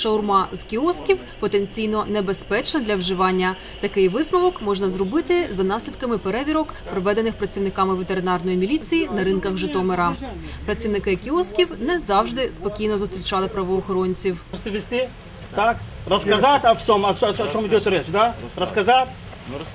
шаурма з кіосків потенційно небезпечна для вживання. Такий висновок можна зробити за наслідками перевірок, проведених працівниками ветеринарної міліції на ринках Житомира. Працівники кіосків не завжди спокійно зустрічали правоохоронців. Так? розказати о всем, о, о чем да? Рассказать?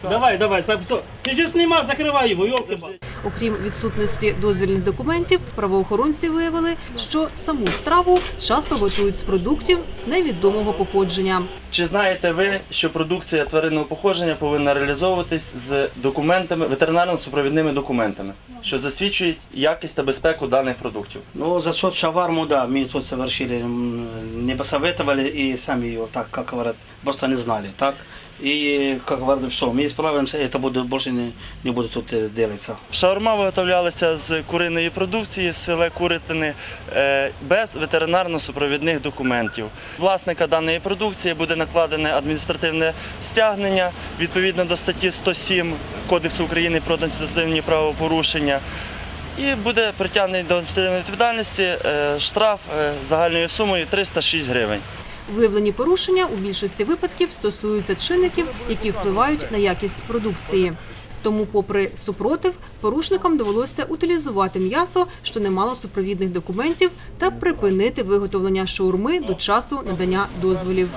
Давай, давай, за все. Ты же снимал, закрывай его, елки Окрім відсутності дозвільних документів, правоохоронці виявили, що саму страву часто готують з продуктів невідомого походження. Чи знаєте ви, що продукція тваринного походження повинна реалізовуватись з документами, ветеринарно-супровідними документами, що засвідчують якість та безпеку даних продуктів? Ну, за счет шаварму, да, мы тут совершили, м, не посоветовали и сами ее, так, как говорят, просто не знали, так? И, как говорят, все, мы исправимся, это будет, больше не, не будет тут э, делаться. Шаурма виготовлялася з куриної продукції, з філе курятини, е, без ветеринарно-супровідних документів. Власника даної продукції буде накладене адміністративне стягнення відповідно до статті 107 Кодексу України про адміністративні правопорушення. І буде притягнений до адміністративної відповідальності е, штраф е, загальною сумою 306 гривень. Виявлені порушення у більшості випадків стосуються чинників, які впливають на якість продукції. Тому, попри супротив, порушникам довелося утилізувати м'ясо, що не мало супровідних документів, та припинити виготовлення шаурми до часу надання дозволів.